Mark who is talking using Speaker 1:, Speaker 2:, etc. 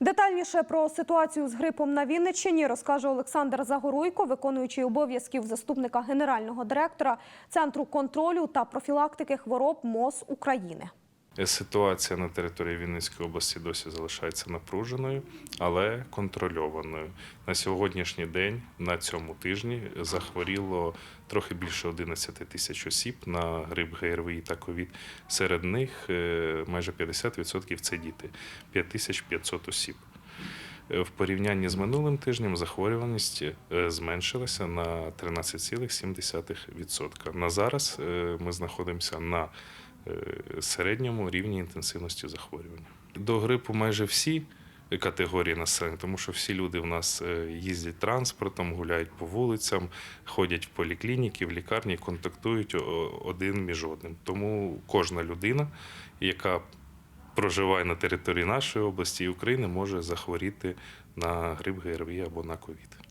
Speaker 1: Детальніше про ситуацію з грипом на Вінниччині розкаже Олександр Загоруйко, виконуючий обов'язків заступника генерального директора Центру контролю та профілактики хвороб МОЗ України.
Speaker 2: Ситуація на території Вінницької області досі залишається напруженою, але контрольованою. На сьогоднішній день, на цьому тижні, захворіло трохи більше 11 тисяч осіб на грип ГРВІ та ковід. Серед них е, майже 50% це діти 5500 осіб. Е, В порівнянні з минулим тижнем захворюваність е, зменшилася на 13,7%. На зараз ми знаходимося на середньому рівні інтенсивності захворювання. До грипу майже всі категорії населення, тому що всі люди в нас е, їздять транспортом, гуляють по вулицям, ходять в поліклініки, в лікарні, контактують один між одним. Тому кожна людина, яка проживає на території нашої області і України, може захворіти на грип ГРВІ або на ковід.